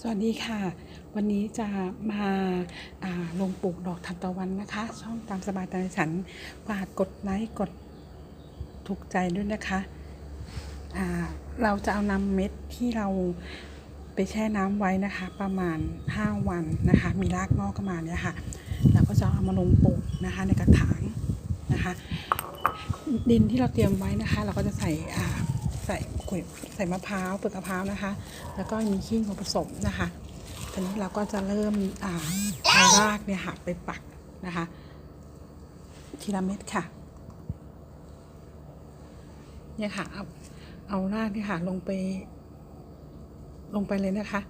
สวัสดีค่ะ วันนี้จะมาาลงปลูกดอกทานตะวันนะคะ ช่องตามสบายตามใจฉันฝากกดไลค์กดถูกใจด้วยนะคะเราจะเอานำเม็ดที่เราไปแช่น้ำไว้นะคะ ประมาณ 5 วันนะคะ มีรากงอกขึ้นมาเนี่ยค่ะเราก็จะเอามาลงปลูกนะคะในกระถางนะคะ ดินที่เราเตรียมไว้นะคะ เราก็จะใส่ ใส่ขุยใส่มะพร้าวเปลือกมะพร้าวนะคะ แล้วก็มีขี้งูผสมนะคะทีนี้เราก็จะเริ่มอ่าเอารากเนี่ยค่ะไปปักนะคะ ทีละเม็ดค่ะเนี่ยค่ะเอาเอารากเนี่ยค่ะลงไป ลงไปเลยนะคะ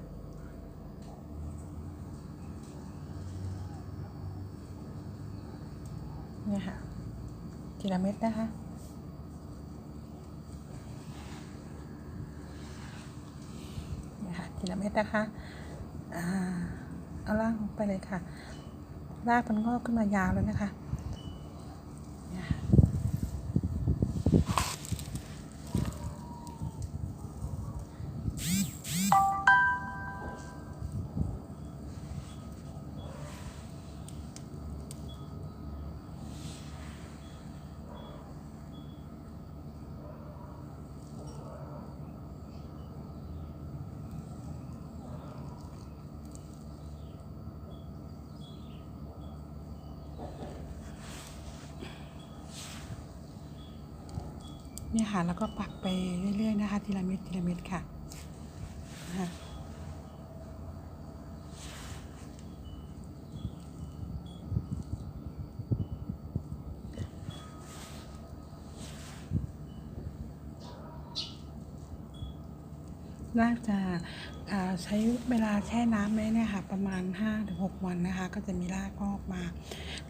เนี่ยค่ะทีละเม็ดนะคะ เนี่ยค่ะ ทีละเม็ดนะคะอ่าเอาล่างลงไปเลยค่ะ รากมันงอกขึ้นมายาวแล้วนะคะเนี่ยค่ะ เนี่ยค่ะแล้วก็ปักไปเรื่อยๆนะคะทีละเม็ดทีละเม็ดค่ะนะคะน่าจะาใช้เวลาแช่น้ำไว้เนี่ยค่ะ ประมาณ 5-6 วันนะคะ ก็จะมีรากงอกมา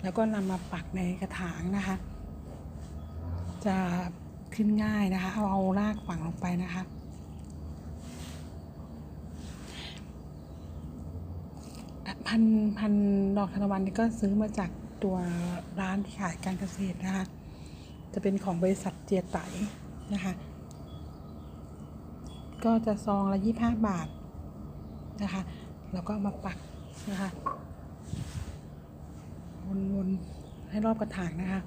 แล้วก็นำมาปักในกระถางนะคะ จะ ขึ้นง่ายนะคะเอาเอารากฝังลงไปนะคะพันพันดอกทานตะวันนี่ก็ซื้อมาจากตัวร้านที่ขายการเกษตรนะคะ จะเป็นของบริษัทเจียไตนะคะ ก็จะซองละยี่ห้าบาทนะคะ แล้วก็มาปักนะคะ วนๆให้รอบกระถางนะคะ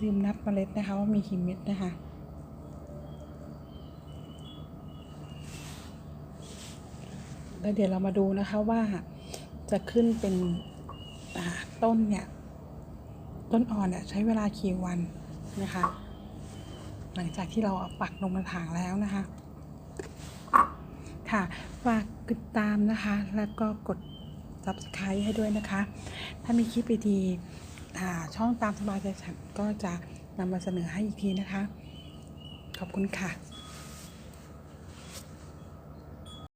ลืมนับเมล็ดนะคะว่ามีกี่เม็ดนะคะแล้วเดี๋ยวเรามาดูนะคะว่าจะขึ้นเป็นต้นเนี่ย ต้นอ่อนเนี่ยใช้เวลากี่วันนะคะ หลังจากที่เราเอาปักลงมาถางแล้วนะคะ ค่ะฝากติดตามนะคะ แล้วก็กด subscribe ให้ด้วยนะคะ ถ้ามีคลิปดี ช่องตามสบายใจฉันก็จะนำมาเสนอให้อีกทีนะคะ ขอบคุณค่ะ